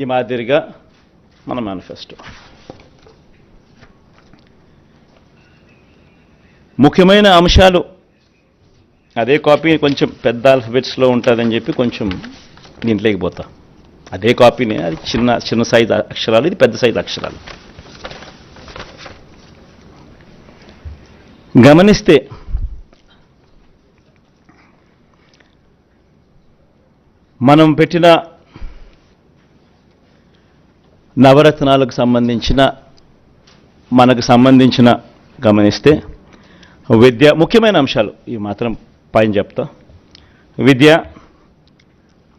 ఈ మాదిరిగా మన మేనిఫెస్టో. ముఖ్యమైన అంశాలు అదే కాపీ కొంచెం పెద్ద ఆల్ఫబెట్స్లో ఉంటుందని చెప్పి కొంచెం దీంట్లోకి పోతా. అదే కాపీని అది చిన్న చిన్న సైజు అక్షరాలు ఇది పెద్ద సైజు అక్షరాలు. గమనిస్తే మనం పెట్టిన నవరత్నాలకు సంబంధించిన మనకు సంబంధించిన గమనిస్తే విద్య ముఖ్యమైన అంశాలు. ఇవి మాత్రం పైన చెప్తా. విద్య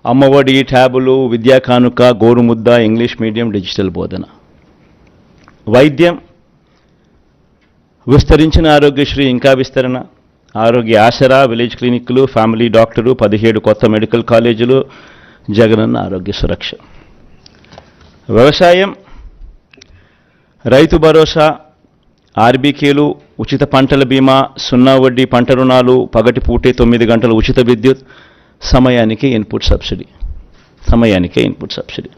అమ్మఒడి ట్యాబులు విద్యా కానుక గోరుముద్ద ఇంగ్లీష్ మీడియం డిజిటల్ బోధన. వైద్యం విస్తరించిన ఆరోగ్యశ్రీ ఇంకా విస్తరణ. ఆరోగ్య ఆసరా విలేజ్ క్లినిక్లు ఫ్యామిలీ డాక్టరు పదిహేడు కొత్త మెడికల్ కాలేజీలు జగనన్న ఆరోగ్య సురక్ష. వ్యవసాయం రైతు భరోసా ఆర్బీకేలు ఉచిత పంటల బీమా సున్నా వడ్డీ పంట రుణాలు పగటి పూటే తొమ్మిది గంటల ఉచిత విద్యుత్ సమయానికి ఇన్పుట్ సబ్సిడీ. సమయానికే ఇన్పుట్ సబ్సిడీ.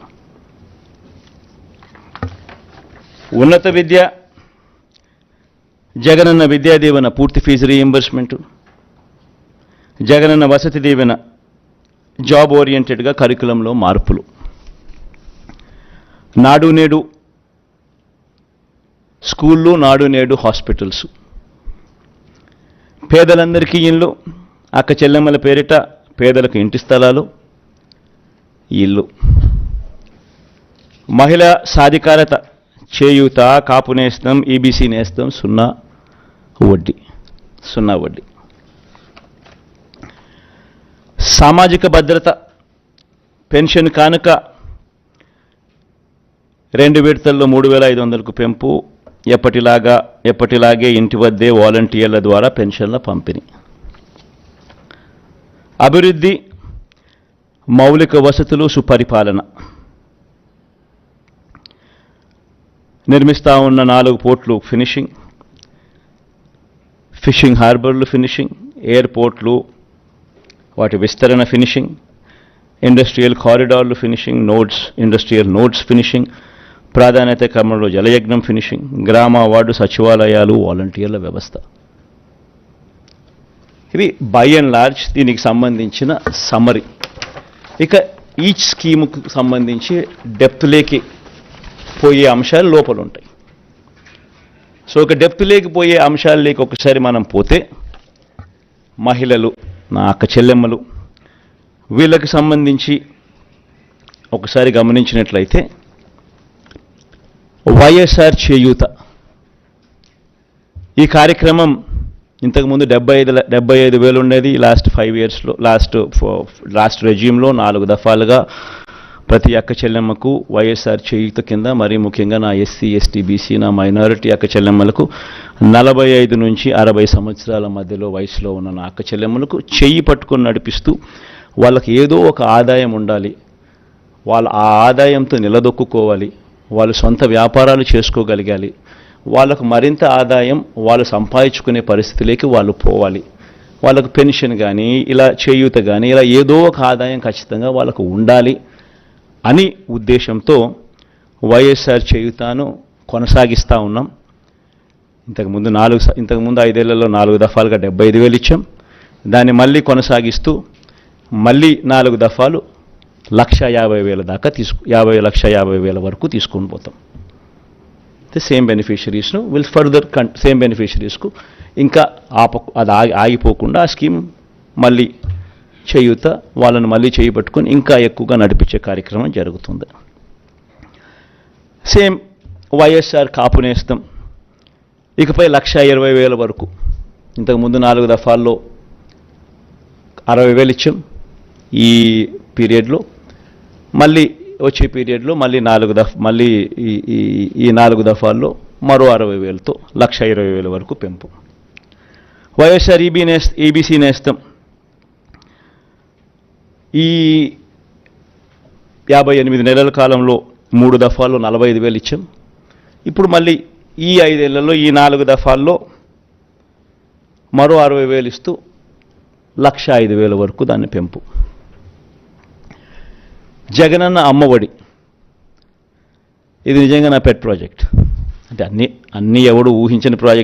ఉన్నత విద్య జగనన్న విద్యా దీవెన పూర్తి fee reimbursement Jagananna Vasathi Deevena job ఓరియంటెడ్గా కరికులంలో మార్పులు. నాడు నేడు స్కూళ్ళు నాడు నేడు హాస్పిటల్స్. పేదలందరికీ ఇల్లు అక్క చెల్లెమ్మల పేరిట పేదలకు ఇంటి స్థలాలు ఇల్లు. మహిళ సాధికారత చేయూత కాపు నేస్తం ఈబీసీ నేస్తం సున్నా వడ్డీ సున్నా వడ్డీ. సామాజిక భద్రత పెన్షన్ కానుక రెండు విడతల్లో మూడు వేల ఐదు వందలకు పెంపు. ఎప్పటిలాగా ఎప్పటిలాగే ఇంటి వద్దే వాలంటీర్ల ద్వారా పెన్షన్ల పంపిణీ. అభివృద్ధి మౌలిక వసతులు సుపరిపాలన. నిర్మిస్తా ఉన్న నాలుగు పోర్ట్లు ఫినిషింగ్. ఫిషింగ్ హార్బర్లు ఫినిషింగ్. ఎయిర్పోర్ట్లు వాటి విస్తరణ finishing. Industrial కారిడార్లు finishing. Nodes industrial nodes finishing. ప్రాధాన్యత క్రమంలో జలయజ్ఞం ఫినిషింగ్ గ్రామ వార్డు సచివాలయాలు వాలంటీర్ల వ్యవస్థ. ఇవి బై అండ్ లార్జ్ దీనికి సంబంధించిన సమ్మరి ఇక ఈచ్ స్కీముకు సంబంధించి డెప్త్లేకి పోయే అంశాలు లోపల ఉంటాయి. సో ఒక డెప్త్లేకి పోయే అంశాలలోకి ఒకసారి మనం పోతే మహిళలు నా అక్క చెల్లెమ్మలు వీళ్ళకి సంబంధించి ఒకసారి గమనించినట్లయితే వైఎస్ఆర్ చేయూత. ఈ కార్యక్రమం ఇంతకుముందు డెబ్బై ఐదు డెబ్బై ఐదు వేలు ఉండేది లాస్ట్ ఫైవ్ ఇయర్స్లో లాస్ట్ లాస్ట్ రెజ్యూమ్లో నాలుగు దఫాలుగా ప్రతి అక్క చెల్లెమ్మకు వైఎస్ఆర్ చేయూత కింద మరీ ముఖ్యంగా నా ఎస్సీ ఎస్టీ బీసీ నా మైనారిటీ అక్క చెల్లెమ్మలకు నలభై ఐదు నుంచి అరవై సంవత్సరాల మధ్యలో వయసులో ఉన్న నా అక్క చెల్లెమ్మలకు చెయ్యి పట్టుకొని నడిపిస్తూ వాళ్ళకి ఏదో ఒక ఆదాయం ఉండాలి. వాళ్ళ ఆ ఆదాయంతో నిలదొక్కుకోవాలి. వాళ్ళు సొంత వ్యాపారాలు చేసుకోగలగాలి. వాళ్ళకు మరింత ఆదాయం వాళ్ళు సంపాదించుకునే పరిస్థితిలోకి వాళ్ళు పోవాలి. వాళ్ళకు పెన్షన్ కానీ ఇలా చేయూత కానీ ఇలా ఏదో ఒక ఆదాయం ఖచ్చితంగా వాళ్ళకు ఉండాలి అని ఉద్దేశంతో వైఎస్ఆర్ చేయూతాను కొనసాగిస్తూ ఉన్నాం. ఇంతకుముందు నాలుగు ఇంతకుముందు ఐదేళ్ళలో నాలుగు దఫాలుగా డెబ్బై ఐదు వేలు ఇచ్చాం. దాన్ని మళ్ళీ కొనసాగిస్తూ మళ్ళీ నాలుగు దఫాలు లక్ష యాభై వేల దాకా తీసుకు యాభై లక్ష యాభై వేల వరకు తీసుకొని పోతాం. ది సేమ్ బెనిఫిషరీస్ను విల్ ఫర్దర్ కన్ సేమ్ బెనిఫిషరీస్కు ఇంకా ఆప అది ఆగి ఆగిపోకుండా ఆ స్కీమ్ మళ్ళీ చేయూత వాళ్ళని మళ్ళీ చేయబట్టుకొని ఇంకా ఎక్కువగా నడిపించే కార్యక్రమం జరుగుతుంది. సేమ్ వైఎస్ఆర్ కాపునేస్తాం ఇకపై లక్ష ఇరవై వేల వరకు ఇంతకుముందు నాలుగు దఫాల్లో అరవై వేలు ఇచ్చాం. ఈ పీరియడ్లో మళ్ళీ వచ్చే పీరియడ్లో మళ్ళీ నాలుగు దఫ మళ్ళీ ఈ ఈ నాలుగు దఫాల్లో మరో అరవై వేలతో లక్ష ఇరవై వేల వరకు పెంపు. వైఎస్ఆర్ ఈబీ నేస్ ఈబీసీ నేస్తం ఈ యాభై ఎనిమిది నెలల కాలంలో మూడు దఫాల్లో నలభై ఐదు వేలు ఇచ్చాం. ఇప్పుడు మళ్ళీ ఈ ఐదేళ్ళలో ఈ నాలుగు దఫాల్లో మరో అరవై వేలు ఇస్తూ లక్ష ఐదు వేల వరకు దాన్ని పెంపు. జగనన్న అమ్మఒడి. ఇది నిజంగా నా పెట్ ప్రాజెక్ట్ అంటే అన్ని అన్నీ ఎవడు ఊహించిన ప్రాజెక్ట్